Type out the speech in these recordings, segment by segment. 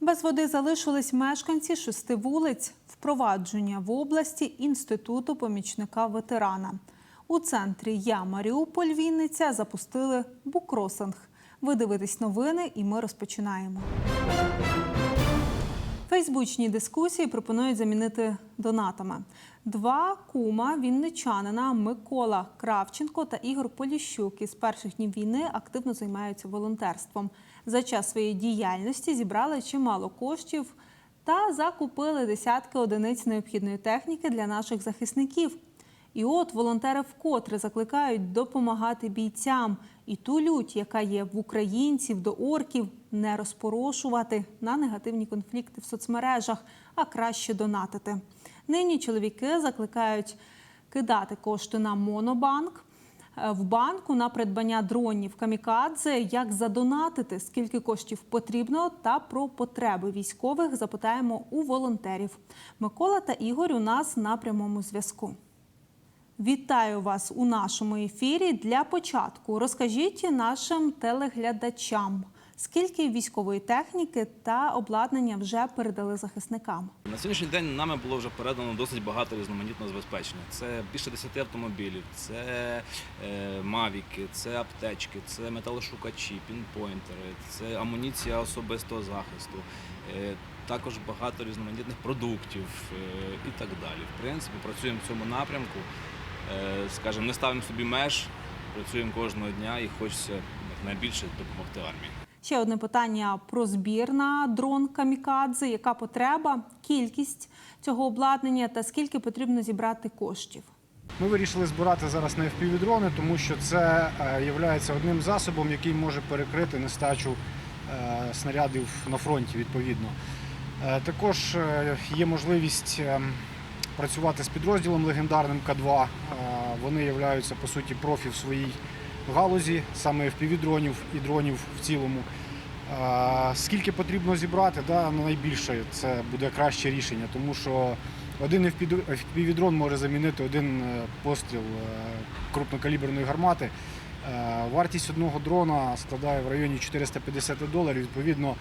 Без води залишились мешканці шести вулиць. Впровадження в області інституту помічника ветерана. У центрі Я Маріуполь Вінниця запустили букросинг. Ви дивитесь новини, і ми розпочинаємо. Фейсбучні дискусії пропонують замінити донатами. Два кума вінничанина Микола Кравченко та Ігор Поліщук із перших днів війни активно займаються волонтерством. За час своєї діяльності зібрали чимало коштів та закупили десятки одиниць необхідної техніки для наших захисників. І от волонтери вкотре закликають допомагати бійцям і ту лють, яка є в українців до орків, не розпорошувати на негативні конфлікти в соцмережах, а краще донатити. Нині чоловіки закликають кидати кошти на монобанк. Е, В банку на придбання дронів камікадзе, як задонатити, скільки коштів потрібно, та про потреби військових запитаємо у волонтерів. Микола та Ігор у нас на прямому зв'язку. Вітаю вас у нашому ефірі. Для початку розкажіть нашим телеглядачам, скільки військової техніки та обладнання вже передали захисникам. На сьогоднішній день нами було вже передано досить багато різноманітного забезпечення. Це більше 10 автомобілів, це е, мавіки, це аптечки, це металошукачі, пінпойнтери, це амуніція особистого захисту. Е, також багато різноманітних продуктів е, і так далі. В принципі, працюємо в цьому напрямку. Скажімо, не ставимо собі меж, працюємо кожного дня і хочеться найбільше допомогти армії. Ще одне питання про збір на дрон камікадзе. Яка потреба, кількість цього обладнання та скільки потрібно зібрати коштів? Ми вирішили збирати зараз на FPV-дрони, тому що це є одним засобом, який може перекрити нестачу е, снарядів на фронті відповідно. Е, Також е, є можливість е, працювати з підрозділом легендарним К2. Е, Вони являються по суті профі в своїй галузі, саме FPV-дронів і дронів в цілому. Скільки потрібно зібрати, да, найбільше це буде краще рішення, тому що один FPV-дрон може замінити один е, постріл е, крупнокаліберної гармати. Е, Вартість одного дрона складає в районі 450 доларів. Відповідно,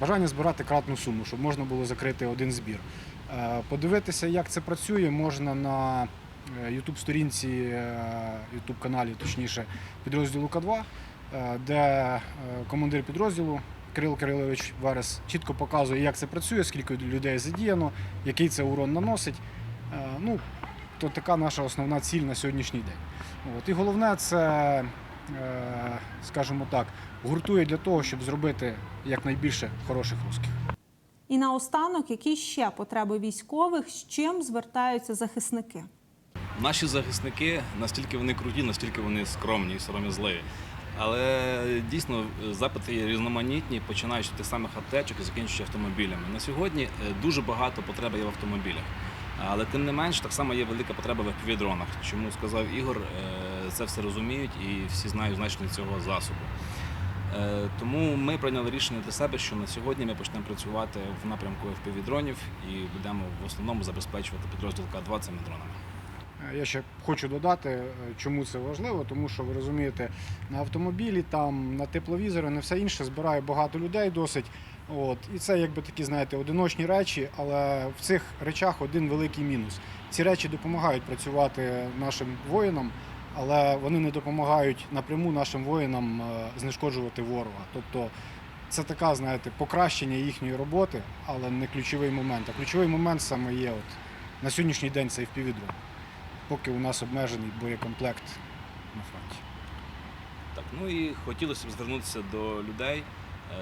бажання збирати кратну суму, щоб можна було закрити один збір. Подивитися, як це працює, можна на youtube сторінці youtube каналі точніше, підрозділу К2, е, де е, командир підрозділу Кирил Кирилович Верес чітко показує, як це працює, скільки людей задіяно, який це урон наносить. Е, Ну, то така наша основна ціль на сьогоднішній день. От. І головне це, е, скажімо так, гуртує для того, щоб зробити якнайбільше хороших русських. І наостанок, які ще потреби військових, з чим звертаються захисники? Наші захисники настільки вони круті, настільки вони скромні і сором'язливі. Але дійсно запити є різноманітні, починаючи від тих самих аптечок і закінчуючи автомобілями. На сьогодні е, дуже багато потреби є в автомобілях. Але тим не менш, так само є велика потреба в FPV-дронах. Чому сказав Ігор, е, це все розуміють і всі знають значення цього засобу. Е, Тому ми прийняли рішення для себе, що на сьогодні ми почнемо працювати в напрямку FPV-дронів і будемо в основному забезпечувати підрозділ К2 цими дронами. Е, Я ще хочу додати, е, чому це важливо, тому що ви розумієте, на автомобілі, там на тепловізори, на все інше збирає багато людей досить. От. І це якби такі, знаєте, одиночні речі, але в цих речах один великий мінус. Ці речі допомагають працювати нашим воїнам, але вони не допомагають напряму нашим воїнам е, знешкоджувати ворога. Тобто це така, знаєте, покращення їхньої роботи, але не ключовий момент. А ключовий момент саме є от, на сьогоднішній день це впівдрон поки у нас обмежений боєкомплект на фронті. Так, ну і хотілося б звернутися до людей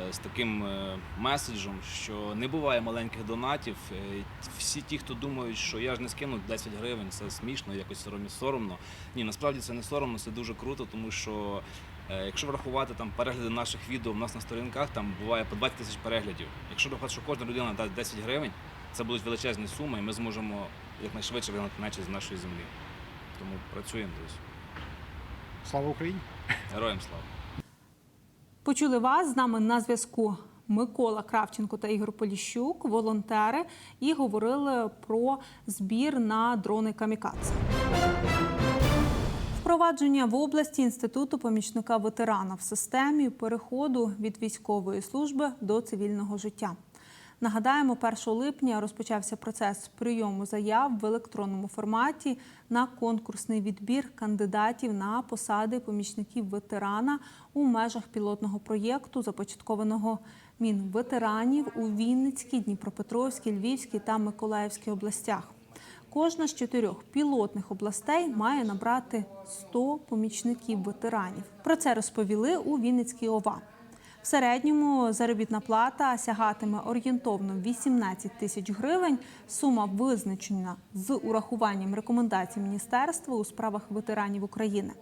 е, з таким е, меседжем, що не буває маленьких донатів. Е, Всі ті, хто думають, що я ж не скину 10 гривень, це смішно, якось соромно соромно. Ні, насправді це не соромно, це дуже круто, тому що якщо врахувати там перегляди наших відео, в нас на сторінках там буває по 20 тисяч переглядів. Якщо врахувати, що кожна людина дасть 10 гривень, це будуть величезні суми, і ми зможемо якнайшвидше вигнати нечість з нашої землі. Тому працюємо, друзі. Слава Україні! Героям слава! Почули вас з нами на зв'язку. Микола Кравченко та Ігор Поліщук, волонтери, і говорили про збір на дрони камікадзе. Впровадження в області інституту помічника ветерана в системі переходу від військової служби до цивільного життя. Нагадаємо, 1 липня розпочався процес прийому заяв в електронному форматі на конкурсний відбір кандидатів на посади помічників ветерана у межах пілотного проєкту, започаткованого Мінветеранів у Вінницькій, Дніпропетровській, Львівській та Миколаївській областях. Кожна з чотирьох пілотних областей має набрати 100 помічників ветеранів. Про це розповіли у Вінницькій ОВА. Середньому заробітна плата сягатиме орієнтовно 18 тисяч гривень. Сума визначена з урахуванням рекомендацій Міністерства у справах ветеранів України.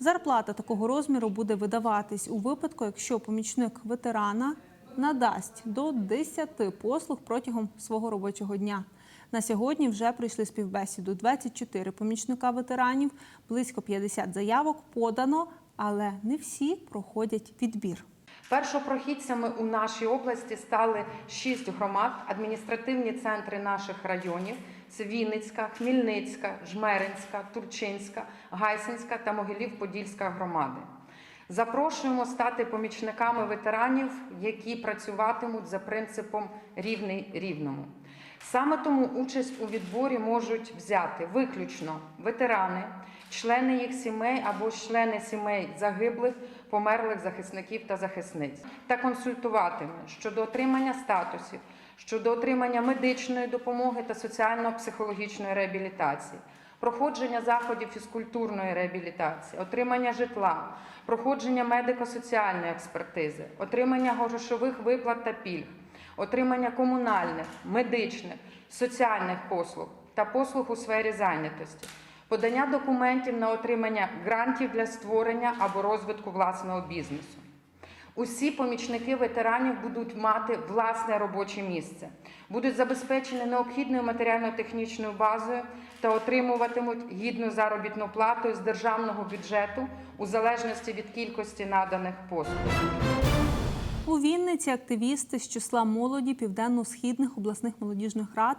Зарплата такого розміру буде видаватись у випадку, якщо помічник ветерана надасть до 10 послуг протягом свого робочого дня. На сьогодні вже прийшли співбесіду 24 помічника ветеранів, близько 50 заявок подано, але не всі проходять відбір. Першопрохідцями у нашій області стали шість громад, адміністративні центри наших районів: це Вінницька, Хмільницька, Жмеринська, Турчинська, Гайсинська та Могилів-Подільська громади. Запрошуємо стати помічниками ветеранів, які працюватимуть за принципом рівний рівному. Саме тому участь у відборі можуть взяти виключно ветерани, члени їх сімей або члени сімей загиблих, померлих захисників та захисниць, та консультуватиме щодо отримання статусів, щодо отримання медичної допомоги та соціально-психологічної реабілітації, проходження заходів фізкультурної реабілітації, отримання житла, проходження медико-соціальної експертизи, отримання грошових виплат та пільг, отримання комунальних, медичних, соціальних послуг та послуг у сфері зайнятості, подання документів на отримання грантів для створення або розвитку власного бізнесу. Усі помічники ветеранів будуть мати власне робоче місце, будуть забезпечені необхідною матеріально-технічною базою та отримуватимуть гідну заробітну плату з державного бюджету у залежності від кількості наданих послуг. У Вінниці активісти з числа молоді південно-східних обласних молодіжних рад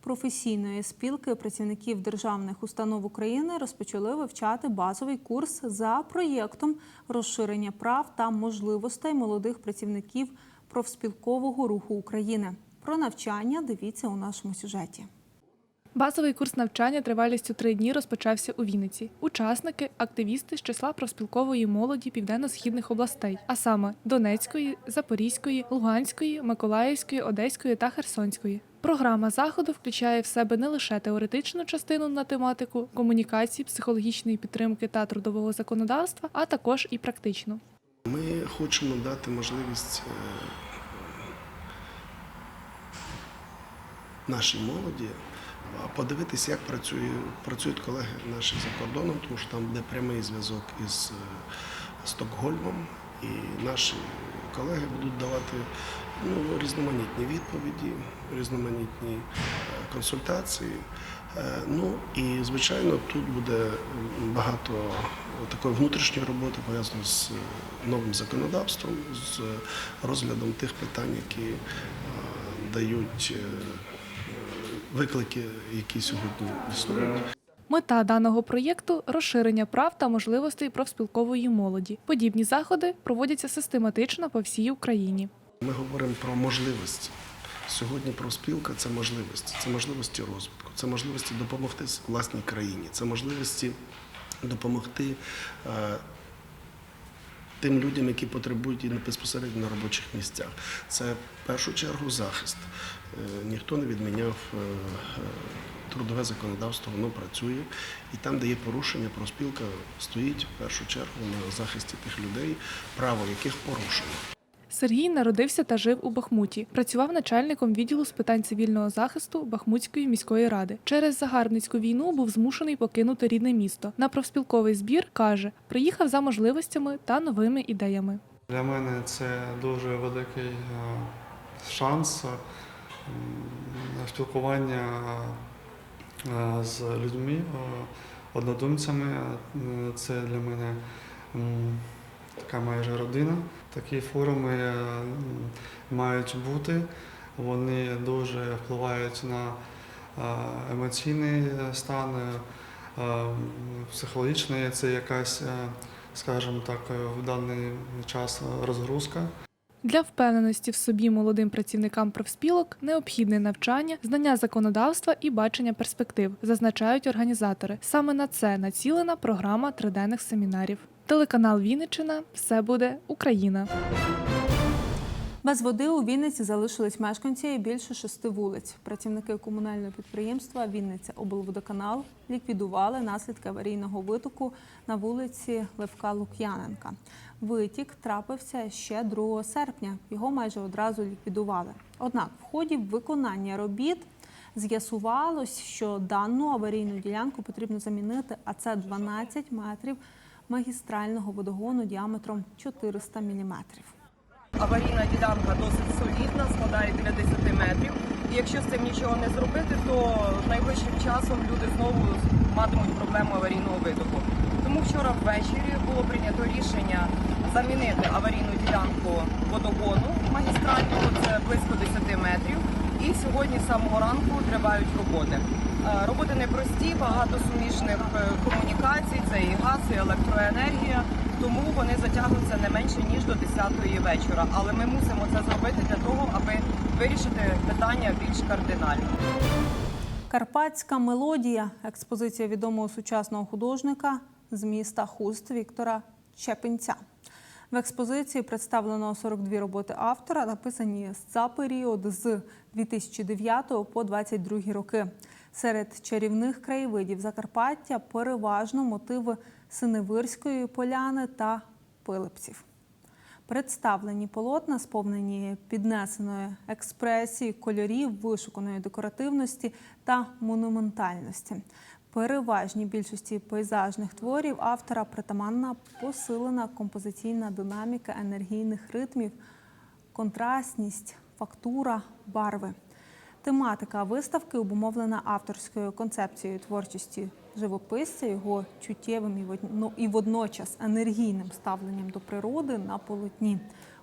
професійної спілки працівників державних установ України розпочали вивчати базовий курс за проєктом розширення прав та можливостей молодих працівників профспілкового руху України. Про навчання дивіться у нашому сюжеті. Базовий курс навчання тривалістю три дні розпочався у Вінниці. Учасники активісти з числа профспілкової молоді південно-східних областей, а саме Донецької, Запорізької, Луганської, Миколаївської, Одеської та Херсонської. Програма заходу включає в себе не лише теоретичну частину на тематику комунікації, психологічної підтримки та трудового законодавства, а також і практичну. Ми хочемо дати можливість е, нашій молоді подивитися, як працює, працюють колеги наші за кордоном, тому що там буде прямий зв'язок із е, Стокгольмом, і наші колеги будуть давати ну, різноманітні відповіді, різноманітні е, консультації. Е, Ну і звичайно, тут буде багато такої внутрішньої роботи пов'язаної з е, новим законодавством, з розглядом тих питань, які дають виклики, які сьогодні існують. Мета даного проєкту розширення прав та можливостей профспілкової молоді. Подібні заходи проводяться систематично по всій Україні. Ми говоримо про можливості. Сьогодні профспілка це можливості, це можливості розвитку, це можливості допомогти власній країні, це можливості допомогти е, тим людям, які потребують її безпосередньо на робочих місцях. Це в першу чергу захист. Е, ніхто не відміняв е, трудове законодавство, воно працює. І там, де є порушення, профспілка стоїть в першу чергу на захисті тих людей, право яких порушено. Сергій народився та жив у Бахмуті. Працював начальником відділу з питань цивільного захисту Бахмутської міської ради. Через загарбницьку війну був змушений покинути рідне місто. На профспілковий збір каже, приїхав за можливостями та новими ідеями. Для мене це дуже великий е, шанс е, на спілкування е, з людьми, однодумцями. Це для мене така майже родина. Такі форуми е, мають бути. Вони дуже впливають на е, емоційний стан, е, е, психологічний. Це якась, скажімо так, в даний час розгрузка. Для впевненості в собі молодим працівникам профспілок необхідне навчання, знання законодавства і бачення перспектив, зазначають організатори. Саме на це націлена програма триденних семінарів. Телеканал Вінниччина все буде Україна. Без води у Вінниці залишились мешканці більше шести вулиць. Працівники комунального підприємства Вінниця облводоканал ліквідували наслідки аварійного витоку на вулиці Левка Лук'яненка. Витік трапився ще 2 серпня. Його майже одразу ліквідували. Однак, в ході виконання робіт з'ясувалось, що дану аварійну ділянку потрібно замінити, а це 12 метрів магістрального водогону діаметром 400 міліметрів. Аварійна ділянка досить солідна, складає біля 10 метрів. І якщо з цим нічого не зробити, то найближчим часом люди знову матимуть проблему аварійного витоку. Тому вчора ввечері було прийнято рішення замінити аварійну ділянку водогону магістрального, це близько 10 метрів. І сьогодні з самого ранку тривають роботи. Е, Роботи непрості, багато суміжних е, комунікацій, це і газ, і електроенергія. Тому вони затягнуться не менше ніж до 10-ї вечора. Але ми мусимо це зробити для того, аби вирішити питання більш кардинально. Карпатська мелодія експозиція відомого сучасного художника з міста Хуст Віктора Чепинця. В експозиції представлено 42 роботи автора, написані за період з 2009 по 2022 роки. Серед чарівних краєвидів Закарпаття переважно мотиви Синевирської поляни та Пилипців. Представлені полотна, сповнені піднесеної експресії, кольорів, вишуканої декоративності та монументальності. Переважній більшості пейзажних творів автора притаманна посилена композиційна динаміка енергійних ритмів, контрастність, фактура, барви. Тематика виставки обумовлена авторською концепцією творчості живописця, його чуттєвим і ну, водночас енергійним ставленням до природи на полотні.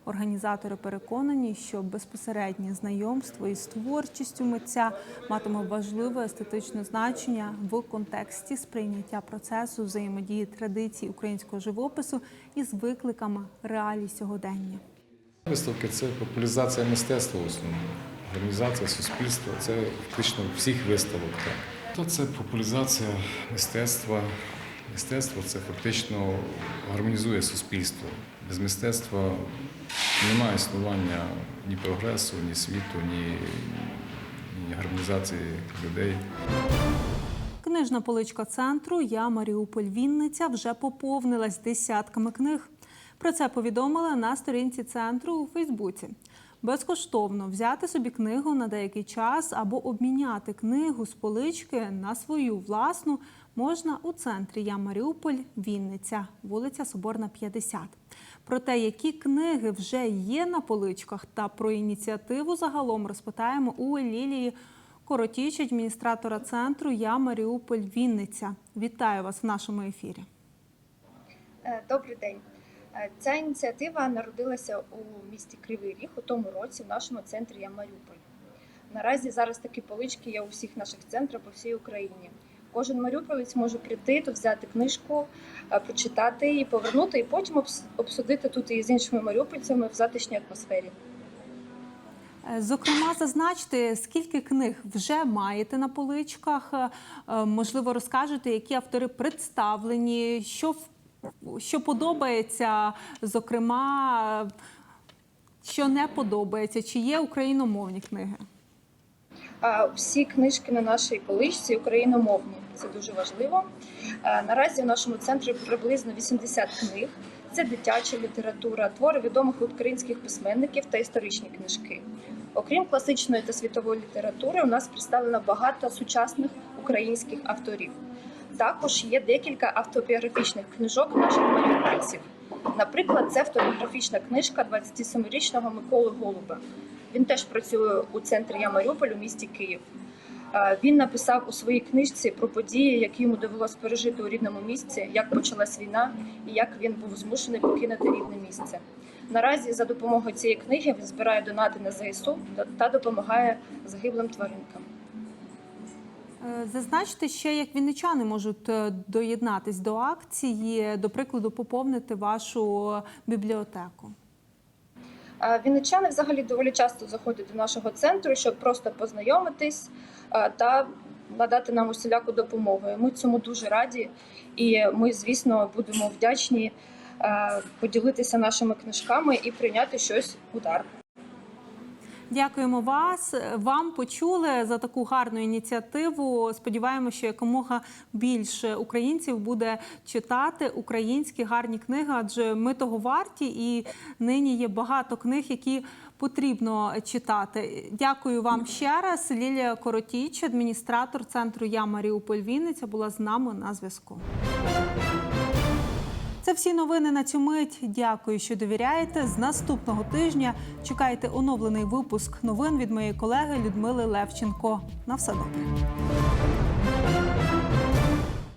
Організатори переконані, що безпосереднє знайомство із творчістю митця матиме важливе естетичне значення в контексті сприйняття процесу взаємодії традицій українського живопису із викликами реалій сьогодення. Виставки це популяризація мистецтва в основному, організація суспільства, це фактично всіх виставок. То це популяризація мистецтва. Мистецтво це фактично гармонізує суспільство. Без мистецтва немає існування ні прогресу, ні світу, ні, ні гармонізації людей. Книжна поличка центру Я Маріуполь Вінниця вже поповнилась десятками книг. Про це повідомили на сторінці центру у Фейсбуці. Безкоштовно взяти собі книгу на деякий час або обміняти книгу з полички на свою власну можна у центрі Я Маріуполь Вінниця, вулиця Соборна, 50. Про те, які книги вже є на поличках, та про ініціативу загалом розпитаємо у Лілії Коротіч, адміністратора центру Я Маріуполь Вінниця. Вітаю вас в нашому ефірі. Е, Добрий день. Е, Ця ініціатива народилася у місті Кривий Ріг у тому році в нашому центрі Я Маріуполь. Наразі зараз такі полички є у всіх наших центрах по всій Україні. Кожен маріуполець може прийти, тут взяти книжку, е, прочитати її, повернути і потім обс- обсудити тут і з іншими маріупольцями в затишній атмосфері. Е, Зокрема, зазначте, скільки книг вже маєте на поличках. Е, Можливо, розкажете, які автори представлені, що, що подобається, зокрема, що не подобається, чи є україномовні книги. Всі книжки на нашій поличці україномовні. Це дуже важливо. Е, Наразі в нашому центрі приблизно 80 книг. Це дитяча література, твори відомих українських письменників та історичні книжки. Окрім класичної та світової літератури, у нас представлено багато сучасних українських авторів. Також є декілька автобіографічних книжок наших маріупольців. Наприклад, це автобіографічна книжка 27-річного Миколи Голуба. Він теж працює у центрі Я Маріуполь у місті Київ. Е, Він написав у своїй книжці про події, які йому довелось пережити у рідному місці, як почалась війна і як він був змушений покинути рідне місце. Наразі за допомогою цієї книги він збирає донати на ЗСУ та допомагає загиблим тваринкам. Е, Зазначте ще, як вінничани можуть е, доєднатись до акції, до прикладу, поповнити вашу бібліотеку. Вінничани взагалі доволі часто заходять до нашого центру, щоб просто познайомитись та надати нам усіляку допомогу. Ми цьому дуже раді, і ми, звісно, будемо вдячні поділитися нашими книжками і прийняти щось у дар. Дякуємо вас. Вам почули за таку гарну ініціативу. Сподіваємося, що якомога більше українців буде читати українські гарні книги, адже ми того варті, і нині є багато книг, які потрібно читати. Дякую вам ще раз. Лілія Коротіч, адміністратор центру Я Маріуполь Вінниця, була з нами на зв'язку. Це всі новини на цю мить. Дякую, що довіряєте. З наступного тижня чекайте оновлений випуск новин від моєї колеги Людмили Левченко. На все добре.